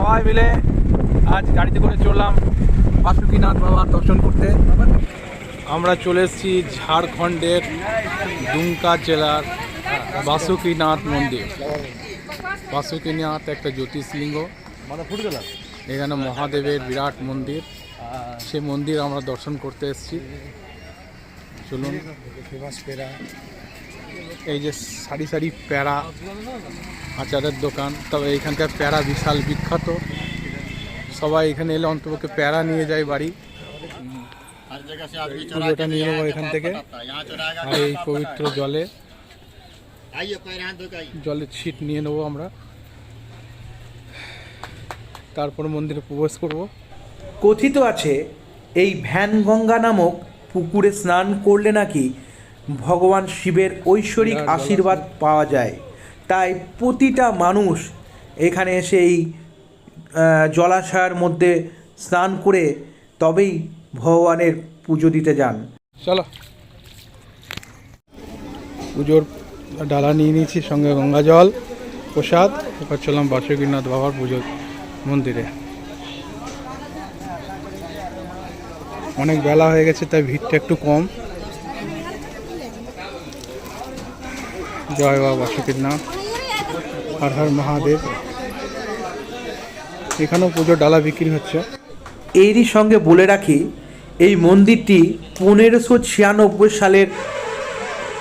সবাই মিলে আজ গাড়িতে করে চললাম বাসুকিনাথ বাবার দর্শন করতে। আমরা চলে এসেছি ঝাড়খণ্ডের দুমকা জেলার বাসুকিনাথ মন্দির। বাসুকিনাথ একটা জ্যোতিষলিঙ্গ এখানে মহাদেবের বিরাট মন্দির। সে মন্দির আমরা দর্শন করতে এসেছি। চলুন। এই যে সারি সারি প্যারা আচারের দোকান, তবে এইখানকার প্যারা বিশাল বিখ্যাত। সবাই এখানে এলে অন্তপক্ষে প্যারা নিয়ে যায় বাড়ি। পুজোটা নিয়ে নেব এখান থেকে। আর এই পবিত্র জলে জলের ছিট নিয়ে নেব আমরা। তারপর মন্দিরে প্রবেশ করব। কথিত আছে, এই ভ্যান গঙ্গা নামক পুকুরে স্নান করলে নাকি ভগবান শিবের ঐশ্বরিক আশীর্বাদ পাওয়া যায়। তাই প্রতিটা মানুষ এখানে এসে এই আহ, জলাশয়ের মধ্যে স্নান করে তবেই ভগবানের পুজো দিতে যান। চলো। পুজোর ডালা নিয়ে নিয়েছি সঙ্গে গঙ্গা জল প্রসাদ এবার চললাম বাসুকীনাথ বাবার পুজোর মন্দিরে। অনেক বেলা হয়ে গেছে তাই ভিড়টা একটু কম। জয় বাবা বাসুকীনাথ হর হর মহাদেব। এখানেও পুজোর ডালা বিক্রি হচ্ছে। এরই সঙ্গে বলে রাখি এই মন্দিরটি পনেরোশো ছিয়ানব্বই সালের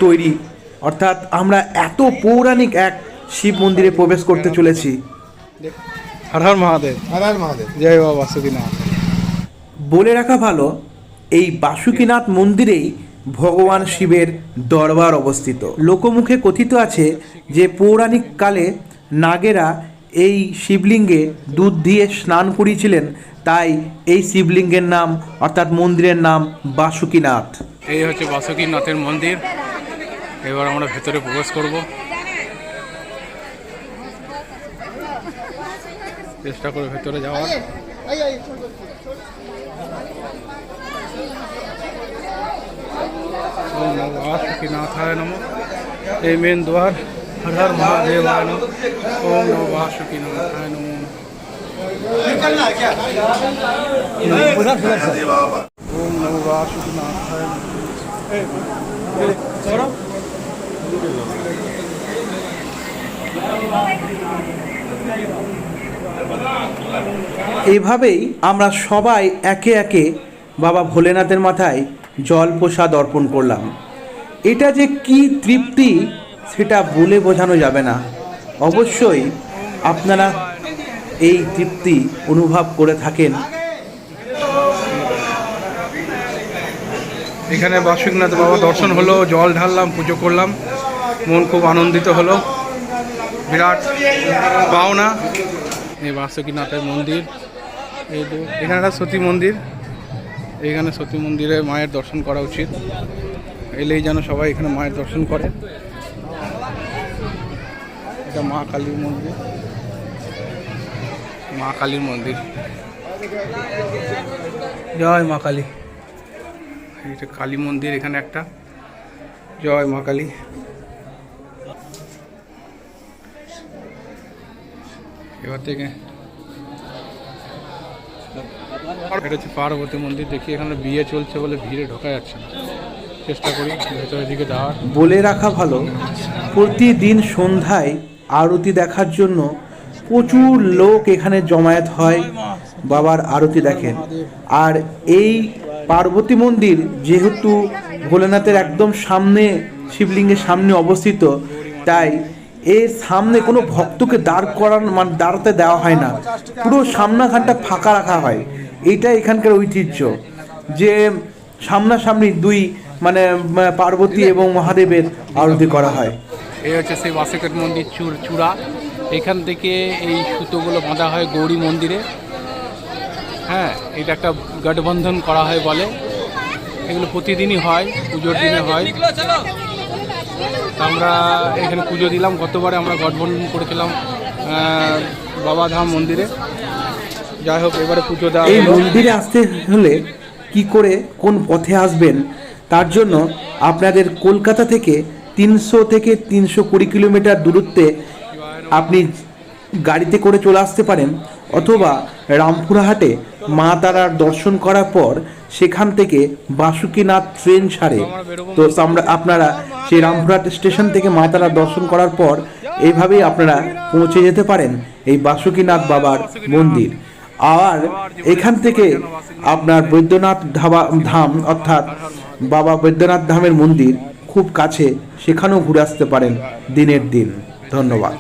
তৈরি। অর্থাৎ আমরা এত পৌরাণিক এক শিব মন্দিরে প্রবেশ করতে চলেছি। হর হর মহাদেব। হর হর মহাদেব। জয় বাবা বাসুকীনাথ বলে রাখা ভালো এই বাসুকীনাথ মন্দিরেই ভগবান শিবের দরবার অবস্থিত। লোকমুখে কথিত আছে যে পৌরাণিক কালে নাগেরা এই শিবলিঙ্গে দুধ দিয়ে স্নান করিয়েছিলেন, তাই এই শিবলিঙ্গের নাম, অর্থাৎ মন্দিরের নাম বাসুকীনাথ। এই হচ্ছে বাসুকীনাথের মন্দির। এবার আমরা ভেতরে প্রবেশ করব। চেষ্টা করে ভেতরে যাওয়ার। ওম নমঃ বাসুকীনাথায় নম এই মেন দ্বার হর হর মহাদেবায় নম ওম নমঃ বাসুকীনাথায় নম ওম নমঃ বাসুকীনাথায় আমরা সবাই একে একে বাবা ভোলেনাথের মাথায় জল প্রসাদ অর্পণ করলাম। এটা যে কি তৃপ্তি সেটা বলে বোঝানো যাবে না। অবশ্যই আপনারা এই তৃপ্তি অনুভব করে থাকেন। এখানে বাসুকনাথ বাবা দর্শন হলো, জল ঢাললাম, পুজো করলাম। মন খুব আনন্দিত হলো। বিরাট পাওনা এই বাসুকীনাথের মন্দির। এখানে সতী মন্দির। এখানে সতী মন্দিরে মায়ের দর্শন করা উচিত। এলেই যেন সবাই এখানে মায়ের দর্শন করে। এটা মা কালীর মন্দির। মা কালীর মন্দির। জয় মা কালী। এটা কালী মন্দির এখানে একটা। জয় মা কালী। এবার থেকে এটা হচ্ছে পার্বতী মন্দির, দেখি এখানে বিয়ে চলছে বলে ভিড়ে ঢোকা যাচ্ছে চেষ্টা করি ভেতরের দিকে যাওয়ার। বলে রাখা ভালো, প্রতিদিন সন্ধ্যায় আরতি দেখার জন্য প্রচুর লোক এখানে জমায়েত হয়, বাবার আরতি দেখেন। আর এই পার্বতী মন্দির যেহেতু ভোলেনাথের একদম সামনে, শিবলিঙ্গের সামনে অবস্থিত, তাই এর সামনে কোনো ভক্তকে দাঁড় করান মানে দাঁড়াতে দেওয়া হয় না। পুরো সামনাখানটা ফাঁকা রাখা হয়। এইটা এখানকার ঐতিহ্য। যে সামনাসামনি দুই মানে পার্বতী এবং মহাদেবের আরতি করা হয়। এই হচ্ছে সেই বাসুকের মন্দির চুর চূড়া। এখান থেকে এই সুতোগুলো বাঁধা হয় গৌরী মন্দিরে। হ্যাঁ এটা একটা গঠবন্ধন করা হয় বলে। এগুলো প্রতিদিনই হয়, পুজোর দিনে হয়। আমরা এখানে পুজো দিলাম গতবারে আমরা গঠবন্ধন করেছিলাম বাবাধাম মন্দিরে। যাই হোক এবারে পুজো দেওয়া এই মন্দিরে আসতে হলে কি করে কোন পথে আসবেন তার জন্য আপনাদের কলকাতা থেকে তিনশো থেকে তিনশো কুড়ি কিলোমিটার দূরত্বে আপনি গাড়িতে করে চলে আসতে পারেন অথবা রামপুরহাটে মা তারার দর্শন করার পর সেখান থেকে বাসুকীনাথ ট্রেন ছাড়ে। তো আমরা আপনারা সেই রামপুরহাট স্টেশন থেকে মা তারার দর্শন করার পর এইভাবেই আপনারা পৌঁছে যেতে পারেন এই বাসুকীনাথ বাবার মন্দির। আর এখান থেকে আপনার বৈদ্যনাথ ধাবা ধাম অর্থাৎ বাবা বৈদ্যনাথ ধামের মন্দির খুব কাছে সেখানেও ঘুরে আসতে পারেন দিনের দিন। ধন্যবাদ।